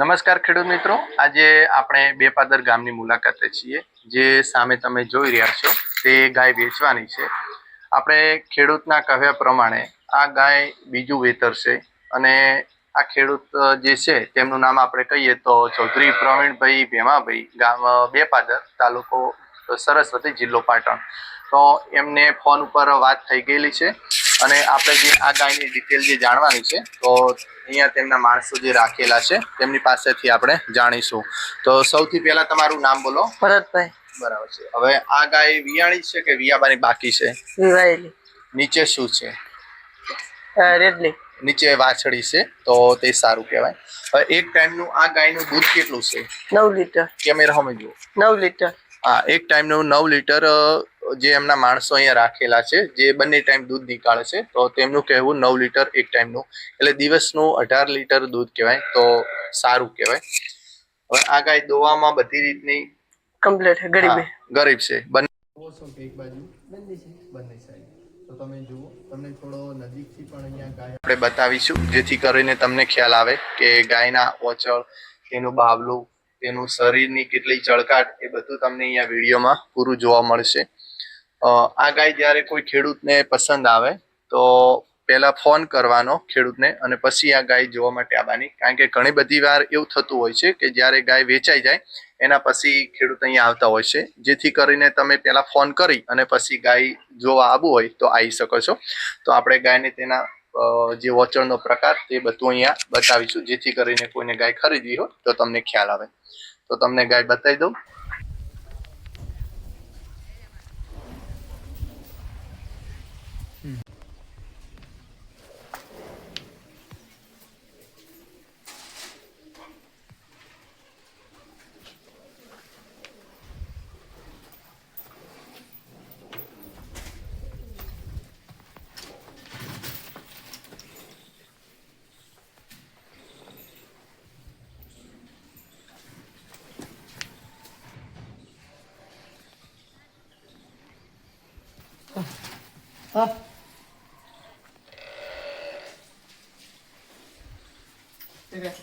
નમસ્કાર ખેડૂત મિત્રો. આજે આપણે બેપાદર ગામની મુલાકાતે છીએ. જે સામે તમે જોઈ રહ્યા છો, તે ગાય વેચવાની છે. આપણે ખેડૂતના કહ્યા પ્રમાણે આ ગાય બીજું વેતર છે અને આ ખેડૂત જે છે, તેમનું નામ આપણે કહીએ તો ચૌધરી પ્રવીણભાઈ ભેમાભાઈ, ગામ બેપાદર તાલુકો સરસ્વતી જિલ્લો પાટણ. તો એમને ફોન ઉપર વાત થઈ ગયેલી છે. અને આપણે જે આ ગાયની ડિટેલ જે જાણવાની છે તો અહીંયા તેમના માણસો જે રાખેલા છે તેમની પાસેથી આપણે જાણીશું. તો સૌથી પહેલા તમારું નામ બોલો. ભરતભાઈ. બરાબર છે. હવે આ ગાય વિયાણી છે કે વિયાબાની બાકી છે? વિવાયેલી. નીચે શું છે? રેડલી. નીચે વાછડી છે તો તે સારું કહેવાય. હવે એક ટાઈમનું આ ગાયનું દૂધ કેટલું છે? નવ લીટર. કેમેરામાં જુઓ. નવ લીટર. હા એક ટાઈમનું નવ લીટર જે એમના માણસો અહીંયા રાખેલા છે જે બંને ટાઈમ દૂધ નીકાળે છે તો તેમનું કહેવું નવ લીટર એક ટાઈમનું. એટલે દિવસનું અઢાર લીટર દૂધ કહેવાય તો સારું કહેવાય. હવે આ ગાય દોવામાં બધી રીતની કમ્પ્લીટ છે હા, ગરીબ છે. બંને એક બાજુ. બંને સાઈડ તો તમે જુઓ તમને થોડો નજીકથી પણ અહીંયા ગાય આપણે બતાવીશું જેથી કરીને તમને ખ્યાલ આવે કે ગાયના ઓચળ તેનું બાવલું તેનું શરીરની કેટલી ચળકાટ એ બધું તમને અહીંયા વિડીયોમાં પૂરું જોવા મળશે. આ ગાય જ્યારે કોઈ ખેડૂતને પસંદ આવે, તો પહેલાં ફોન કરવાનો ખેડૂતને અને પછી આ ગાય જોવા માટે આવવાની. કારણ કે ઘણી બધી વાર એવું થતું હોય છે કે જ્યારે ગાય વેચાઈ જાય, એના પછી ખેડૂત અહીંયા આવતા હોય છે. જેથી કરીને તમે પહેલાં ફોન કરી અને પછી ગાય જોવા આવવું હોય તો આવી શકો છો. તો આપણે ગાયને તેના જે વોચરનો પ્રકાર તે બધું અહીંયા બતાવીશું. જેથી કરીને કોઈને ગાય ખરીદવી હોય તો તમને ખ્યાલ આવે. તો તમને ગાય બતાવી દઉં. 啊啊，这边。